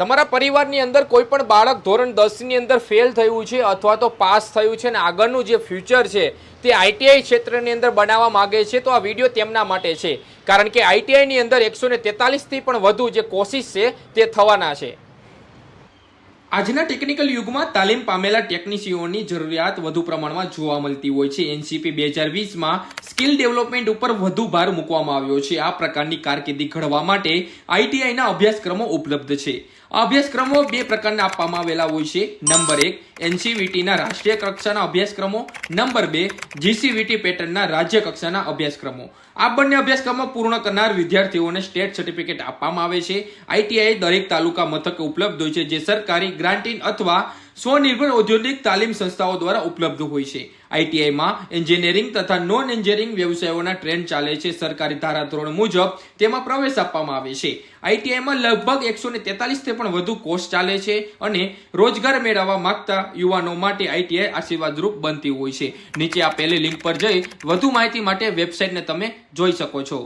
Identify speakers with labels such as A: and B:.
A: તમારા પરિવારની અંદર કોઈ પણ બાળક ધોરણ દસની અંદર ફેલ થયું છે અથવા તો પાસ થયું છે અને આગળનું જે ફ્યુચર છે તે આઈટીઆઈ ક્ષેત્રની અંદર બનાવવા માગે છે, તો આ વીડિયો તેમના માટે છે. કારણ કે આઈટીઆઈની અંદર એકસો તેતાલીસથી પણ વધુ જે કોશિશ છે તે થવાના છે. આજના ટેકનિકલ યુગમાં તાલીમ પામેલા ટેકનિશિયનોની જરૂરિયાત વધુ પ્રમાણમાં જોવા મળતી હોય છે. એનસીપી બે હજાર વીસમાં સ્કિલ ડેવલપમેન્ટ ઉપર વધુ ભાર મૂકવામાં આવ્યો છે. આ પ્રકારની કારકિર્દી ઘડવા માટે આઈટીઆઈના અભ્યાસક્રમો ઉપલબ્ધ છે. આ અભ્યાસક્રમો બે પ્રકારના આપવામાં આવેલા હોય છે. નંબર એક એનસીવીટીના રાષ્ટ્રીય કક્ષાના અભ્યાસક્રમો. નંબર બે જીસીવીટી પેટર્નના રાજ્ય કક્ષાના અભ્યાસક્રમો. આ બંને અભ્યાસક્રમો પૂર્ણ કરનાર વિદ્યાર્થીઓને સ્ટેટ સર્ટિફિકેટ આપવામાં આવે છે. આઈટીઆઈ દરેક તાલુકા મથકે ઉપલબ્ધ હોય છે, જે સરકારી ગ્રાન્ટીન અથવા સ્વનિર્ભર ઔદ્યોગિક તાલીમ સંસ્થાઓ દ્વારા ઉપલબ્ધ હોય છે. આઈટીઆઈમાં એન્જિનિયરિંગ તથા નોન એન્જિનિયરિંગ વ્યવસાયોના ટ્રેન્ડ ચાલે છે. સરકારી ધારાધોરણ મુજબ તેમાં પ્રવેશ આપવામાં આવે છે. આઈટીઆઈમાં લગભગ એકસો તેતાલીસથી પણ વધુ કોર્સ ચાલે છે અને રોજગાર મેળવવા માંગતા યુવાનો માટે આઈટીઆઈ આશીર્વાદરૂપ બનતી હોય છે. નીચે આપેલી લિંક પર જઈ વધુ માહિતી માટે વેબસાઇટને તમે જોઈ શકો છો.